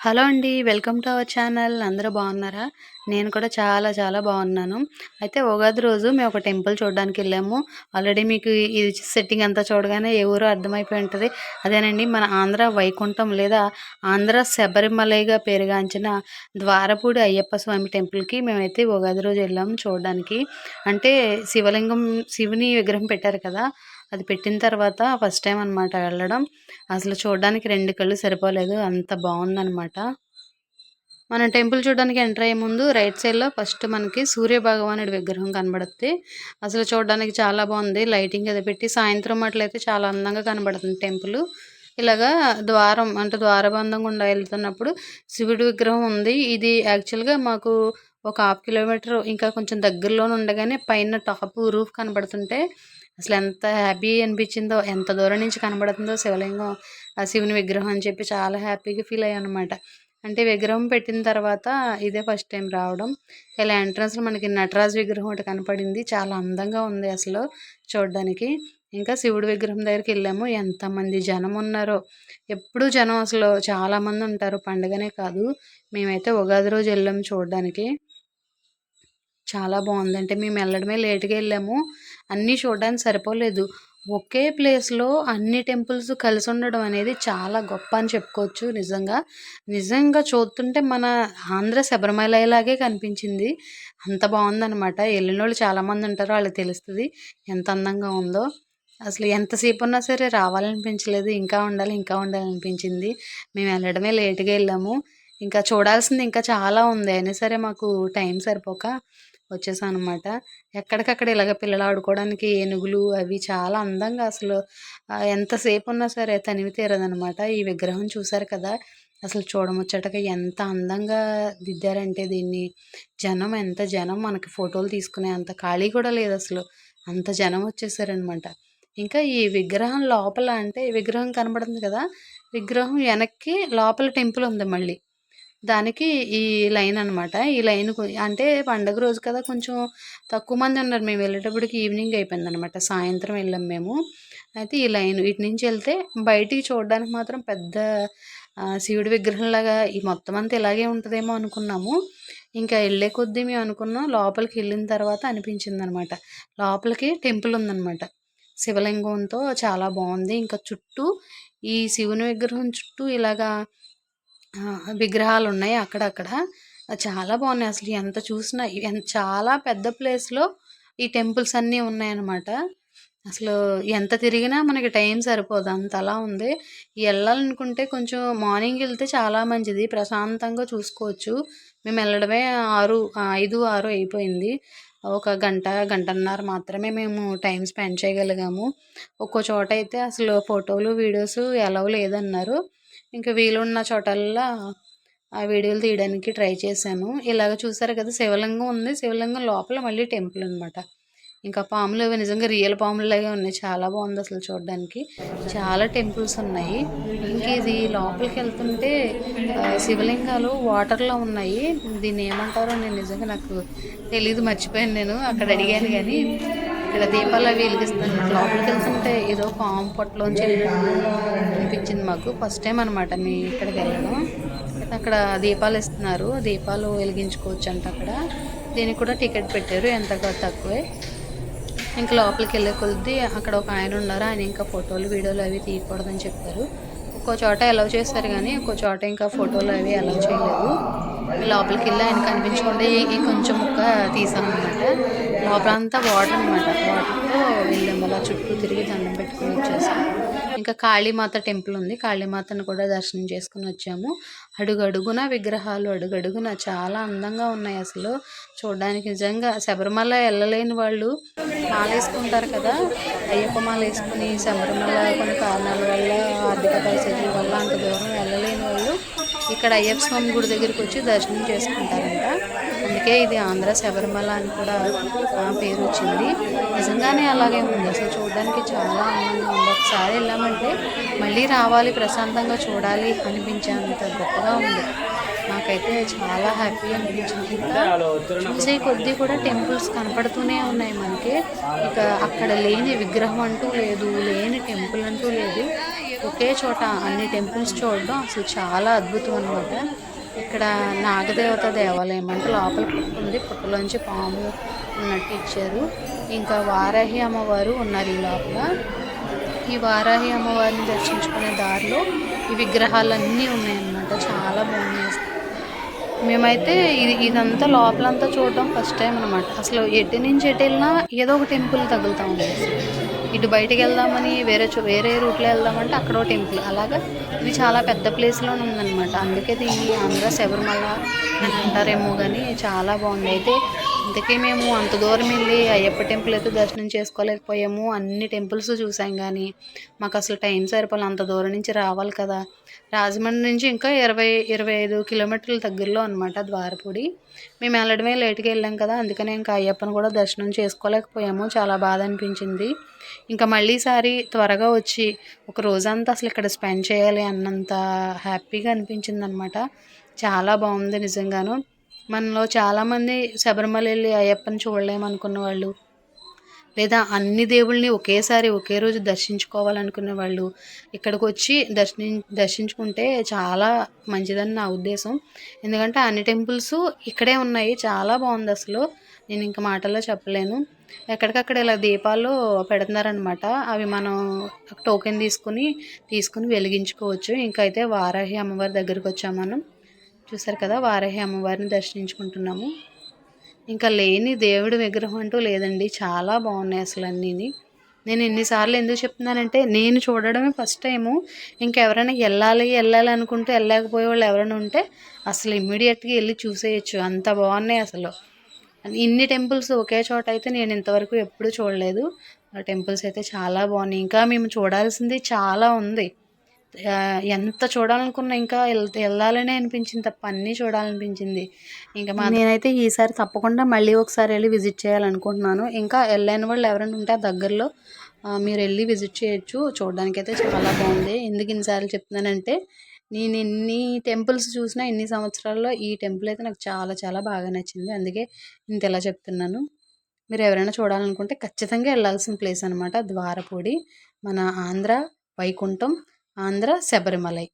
Hello అండి welcome to our channel. అందరూ బాగున్నారా? నేను కూడా చాలా చాలా బాగున్నాను. అయితే ఉగాది రోజు మేము ఒక టెంపుల్ చూడడానికి వెళ్ళాము. ఆల్రెడీ మీకు ఈ సెట్టింగ్ అంతా చూడగానే ఏ అర్థమైపోయి ఉంటుంది. అదేనండి మన ఆంధ్ర వైకుంఠం లేదా ఆంధ్ర శబరిమలైగా పేరుగాంచిన ద్వారపూడి అయ్యప్ప స్వామి టెంపుల్కి మేమైతే ఉగాది రోజు వెళ్ళాము చూడడానికి. అంటే శివలింగం శివుని విగ్రహం పెట్టారు కదా అది పెట్టిన తర్వాత ఫస్ట్ టైం అనమాట వెళ్ళడం. అసలు చూడడానికి రెండు కళ్ళు సరిపోలేదు. అంత బాగుందనమాట మనం టెంపుల్ చూడడానికి ఎంటర్ అయ్యే ముందు రైట్ సైడ్లో ఫస్ట్ మనకి సూర్య భగవానుడి విగ్రహం కనబడుతుంది అసలు చూడడానికి చాలా బాగుంది. లైటింగ్ అది పెట్టి సాయంత్రం అట్లయితే చాలా అందంగా కనబడుతుంది టెంపుల్. ఇలాగా ద్వారం అంటే ద్వారబంధం గుండా వెళ్తున్నప్పుడు శివుడి విగ్రహం ఉంది. ఇది యాక్చువల్గా మాకు ఒక హాఫ్ కిలోమీటర్ ఇంకా కొంచెం దగ్గరలోనే ఉండగానే పైన టాప్ రూఫ్ కనబడుతుంటే అసలు ఎంత హ్యాపీ అనిపించిందో ఎంత దూరం నుంచి కనబడుతుందో శివలింగం ఆ శివుని విగ్రహం అని చెప్పి చాలా హ్యాపీగా ఫీల్ అయ్యాను అనమాట అంటే విగ్రహం పెట్టిన తర్వాత ఇదే ఫస్ట్ టైం రావడం. ఇలా ఎంట్రన్స్లో మనకి నటరాజు విగ్రహం ఒకటి కనపడింది. చాలా అందంగా ఉంది అసలు చూడడానికి. ఇంకా శివుడి విగ్రహం దగ్గరికి వెళ్ళాము. ఎంతమంది జనం ఉన్నారో. ఎప్పుడు జనం అసలు చాలామంది ఉంటారు. పండుగనే కాదు. మేమైతే ఉగాది రోజు వెళ్ళాము చూడడానికి. చాలా బాగుంది. అంటే మేము వెళ్ళడమే లేట్గా వెళ్ళాము. అన్నీ చూడడానికి సరిపోలేదు. ఒకే ప్లేస్లో అన్ని టెంపుల్స్ కలిసి ఉండడం అనేది చాలా గొప్ప అని చెప్పుకోవచ్చు నిజంగా. నిజంగా చూస్తుంటే మన ఆంధ్ర శబరిమలలాగే కనిపించింది. అంత బాగుందనమాట వెళ్ళిన వాళ్ళు చాలామంది ఉంటారు వాళ్ళకి తెలుస్తుంది ఎంత అందంగా ఉందో. అసలు ఎంతసేపు ఉన్నా సరే రావాలనిపించలేదు. ఇంకా ఉండాలి ఇంకా ఉండాలనిపించింది. మేము వెళ్ళడమే లేట్గా వెళ్ళాము. ఇంకా చూడాల్సింది ఇంకా చాలా ఉంది. అయినా సరే మాకు టైం సరిపోక వచ్చేసాను అనమాట ఎక్కడికక్కడ ఇలాగ పిల్లలు ఆడుకోవడానికి ఏనుగులు అవి చాలా అందంగా అసలు ఎంతసేపు ఉన్నా సరే తనివి తీరదనమాట ఈ విగ్రహం చూశారు కదా అసలు చూడముచ్చటగా ఎంత అందంగా దిద్దారంటే దీన్ని. జనం ఎంత జనం మనకి ఫోటోలు తీసుకునే అంత ఖాళీ కూడా లేదు అసలు. అంత జనం వచ్చేసారనమాట ఇంకా ఈ విగ్రహం లోపల అంటే ఈ విగ్రహం కనబడుతుంది కదా విగ్రహం వెనక్కి లోపల టెంపుల్ ఉంది మళ్ళీ. దానికి ఈ లైన్ అనమాట ఈ లైన్ అంటే పండగ రోజు కదా కొంచెం తక్కువ మంది ఉన్నారు. మేము వెళ్ళేటప్పటికి ఈవినింగ్ అయిపోయింది అనమాట సాయంత్రం వెళ్ళాం మేము. అయితే ఈ లైన్ ఇటు నుంచి వెళ్తే బయటికి చూడడానికి మాత్రం పెద్ద శివుడి విగ్రహంలాగా ఈ మొత్తం అంతా ఇలాగే ఉంటుందేమో అనుకున్నాము. ఇంకా వెళ్ళే కొద్దీ మేము అనుకున్నాం లోపలికి వెళ్ళిన తర్వాత అనిపించింది అనమాట లోపలికి టెంపుల్ ఉందన్నమాట. శివలింగంతో చాలా బాగుంది. ఇంకా చుట్టూ ఈ శివుని విగ్రహం చుట్టూ ఇలాగా విగ్రహాలు ఉన్నాయి అక్కడక్కడ. చాలా బాగున్నాయి అసలు ఎంత చూసినా. చాలా పెద్ద ప్లేస్లో ఈ టెంపుల్స్ అన్నీ ఉన్నాయన్నమాట. అసలు ఎంత తిరిగినా మనకి టైం సరిపోదు. అంత అలా ఉంది. వెళ్ళాలనుకుంటే కొంచెం మార్నింగ్ వెళ్తే చాలా మంచిది. ప్రశాంతంగా చూసుకోవచ్చు. మేము వెళ్ళడమే ఆరు ఐదు ఆరు అయిపోయింది. ఒక గంట గంటన్నర మాత్రమే మేము టైం స్పెండ్ చేయగలిగాము. ఒక్కో చోట అయితే అసలు ఫోటోలు వీడియోస్ ఎలవ్ లేదన్నారు. ఇంకా వీలున్న చోటల్లా ఆ వీడియోలు తీయడానికి ట్రై చేశాను. ఇలాగ చూసారు కదా శివలింగం ఉంది. శివలింగం లోపల మళ్ళీ టెంపుల్ అనమాట ఇంకా పాములు అవి నిజంగా రియల్ పాములలాగే ఉన్నాయి. చాలా బాగుంది అసలు చూడడానికి. చాలా టెంపుల్స్ ఉన్నాయి. ఇంకా ఇది లోపలికి వెళ్తుంటే శివలింగాలు వాటర్లో ఉన్నాయి. దీన్ని ఏమంటారో నేను నిజంగా నాకు తెలియదు మర్చిపోయాను నేను. అక్కడ అడిగాను కానీ ఇక్కడ దీపాలు అవి వెలిగిస్తాను. లోపలికి వెళ్తుంటే ఏదో పాము పొట్టలోంచి అనిపించింది మాకు. ఫస్ట్ టైం అనమాట మీ ఇక్కడికి వెళ్ళడం అక్కడ దీపాలు ఇస్తున్నారు. దీపాలు వెలిగించుకోవచ్చు అంట అక్కడ. దీనికి కూడా టికెట్ పెట్టారు. ఎంత తక్కువే. ఇంకా లోపలికి వెళ్ళే కొద్ది అక్కడ ఒక ఆయన ఉన్నారు. ఆయన ఇంకా ఫోటోలు వీడియోలు అవి తీయకూడదని చెప్పారు. ఒక్కో చోట అలౌ చేస్తారు కానీ ఒక్కో చోట ఇంకా ఫోటోలు అవి అలౌ చేయలేదు. లోపలికి వెళ్ళి ఆయన కనిపించకుండా ఈ కొంచెం ముక్క తీసామన్నమాట లోపల అంతా వాటర్ అనమాట వాటర్తో వెళ్ళాము అలా చుట్టూ తిరిగి దండం పెట్టుకుని వచ్చేసాం. ఇంకా కాళీమాత టెంపుల్ ఉంది. కాళీమాతను కూడా దర్శనం చేసుకుని వచ్చాము. అడుగడుగున విగ్రహాలు అడుగడుగున చాలా అందంగా ఉన్నాయి అసలు. చూడడానికి నిజంగా శబరిమల వెళ్ళలేని వాళ్ళు మాల వేసుకుంటారు కదా. అయ్యప్ప మాల వేసుకుని శబరిమల కొన్ని కారణాల వల్ల ఆర్థిక పరిస్థితుల వల్ల అంత దూరం వెళ్ళలేని వాళ్ళు ఇక్కడ అయ్యప్ప స్వామి గుడి దగ్గరికి వచ్చి దర్శనం చేసుకుంటారంట. అందుకే ఇది ఆంధ్ర శబరిమల అని కూడా పేరు వచ్చింది. నిజంగానే అలాగే ఉంది. అసలు చూడడానికి చాలా ఆనందంగా ఉంది. ఒకసారి వెళ్ళామంటే మళ్ళీ రావాలి ప్రశాంతంగా చూడాలి అనిపించేంత గొప్పగా ఉంది. నాకైతే చాలా హ్యాపీ అనిపించింది. ఇంకా చూసే కొద్దీ కూడా టెంపుల్స్ కనపడుతూనే ఉన్నాయి మనకి. ఇక అక్కడ లేని విగ్రహం అంటూ లేదు లేని టెంపుల్ అంటూ లేదు. ఒకే చోట అన్ని టెంపుల్స్ చూడడం అసలు చాలా అద్భుతం అనమాట ఇక్కడ నాగదేవత దేవాలయం అంటే లోపల ఉంది పుట్టలోంచి పాము ఉన్నట్టు ఇచ్చారు. ఇంకా వారాహి అమ్మవారు ఉన్నారు ఈ లోపల. ఈ వారాహి అమ్మవారిని దర్శించుకునే దారిలో ఈ విగ్రహాలన్నీ ఉన్నాయన్నమాట. చాలా బాగున్నాయి అసలు. మేమైతే ఇది ఇదంతా లోపలంతా చూడడం ఫస్ట్ టైం అనమాట అసలు ఎటు నుంచి ఎటు వెళ్ళినా ఏదో ఒక టెంపుల్ తగులుతూ ఉంది ఇటు బయటికి వెళ్దామని వేరే వేరే రూట్లో వెళ్దామంటే అక్కడో టెంపుల్. అలాగా ఇది చాలా పెద్ద ప్లేస్లో ఉందన్నమాట. అందుకే దీన్ని ఆంధ్ర శబరిమల అని అంటారేమో కానీ చాలా బాగుంది. అయితే అందుకే మేము అంత దూరం వెళ్ళి అయ్యప్ప టెంపుల్ అయితే దర్శనం చేసుకోలేకపోయాము. అన్ని టెంపుల్స్ చూసాం కానీ మాకు అసలు టైం సరిపోలే. అంత దూరం నుంచి రావాలి కదా. రాజమండ్రి నుంచి ఇంకా ఇరవై ఇరవై ఐదు కిలోమీటర్ల దగ్గరలో అనమాట ద్వారపూడి. మేము వెళ్ళడమే లేట్గా వెళ్ళాం కదా అందుకనే ఇంకా అయ్యప్పని కూడా దర్శనం చేసుకోలేకపోయాము. చాలా బాధ అనిపించింది. ఇంకా మళ్ళీసారి త్వరగా వచ్చి ఒక రోజంతా అసలు ఇక్కడ స్పెండ్ చేయాలి అన్నంత హ్యాపీగా అనిపించింది అనమాట చాలా బాగుంది నిజంగాను. మనలో చాలామంది శబరిమల వెళ్ళి అయ్యప్పని చూడలేమనుకున్న వాళ్ళు లేదా అన్ని దేవుళ్ళని ఒకేసారి ఒకే రోజు దర్శించుకోవాలనుకునే వాళ్ళు ఇక్కడికి వచ్చి దర్శని దర్శించుకుంటే చాలా మంచిదని నా ఉద్దేశం. ఎందుకంటే అన్ని టెంపుల్స్ ఇక్కడే ఉన్నాయి చాలా బాగుంది అసలు. నేను ఇంకా మాటల్లో చెప్పలేను. ఎక్కడికక్కడ ఇలా దీపాలు పెడుతున్నారనమాట అవి మనం టోకెన్ తీసుకుని తీసుకుని వెలిగించుకోవచ్చు. ఇంకా అయితే వారాహి అమ్మవారి దగ్గరికి వచ్చాం మనం. చూసారు కదా వారాహి అమ్మవారిని దర్శించుకుంటున్నాము. ఇంకా లేని దేవుడి విగ్రహం అంటూ లేదండి. చాలా బాగున్నాయి అసలు అన్నీని. నేను ఎన్నిసార్లు ఎందుకు చెప్తున్నానంటే నేను చూడడమే ఫస్ట్ టైము ఇంకెవరైనా వెళ్ళాలి వెళ్ళాలి అనుకుంటే వెళ్ళలేకపోయే వాళ్ళు ఎవరైనా ఉంటే అసలు ఇమ్మీడియట్గా వెళ్ళి చూసేయచ్చు. అంత బాగున్నాయి అసలు. ఇన్ని టెంపుల్స్ ఒకే చోట అయితే నేను ఇంతవరకు ఎప్పుడూ చూడలేదు. ఆ టెంపుల్స్ అయితే చాలా బాగున్నాయి. ఇంకా మేము చూడాల్సింది చాలా ఉంది. ఎంత చూడాలనుకున్నా ఇంకా వెళ్- వెళ్ళాలనే అనిపించింది తప్ప అన్నీ చూడాలనిపించింది. ఇంకా మా నేనైతే ఈసారి తప్పకుండా మళ్ళీ ఒకసారి వెళ్ళి విజిట్ చేయాలనుకుంటున్నాను. ఇంకా వెళ్ళని వాళ్ళు ఎవరైనా ఉంటే ఆ దగ్గరలో మీరు వెళ్ళి విజిట్ చేయొచ్చు. చూడడానికైతే చాలా బాగుంది. ఎందుకు ఇన్నిసార్లు చెప్తున్నానంటే నేను ఎన్ని టెంపుల్స్ చూసినా ఎన్ని సంవత్సరాల్లో ఈ టెంపుల్ అయితే నాకు చాలా చాలా బాగా నచ్చింది. అందుకే ఇంత ఇలా చెప్తున్నాను. మీరు ఎవరైనా చూడాలనుకుంటే ఖచ్చితంగా వెళ్ళాల్సిన ప్లేస్ అనమాట ద్వారపూడి మన ఆంధ్ర వైకుంఠం ఆంధ్ర శబరిమలై.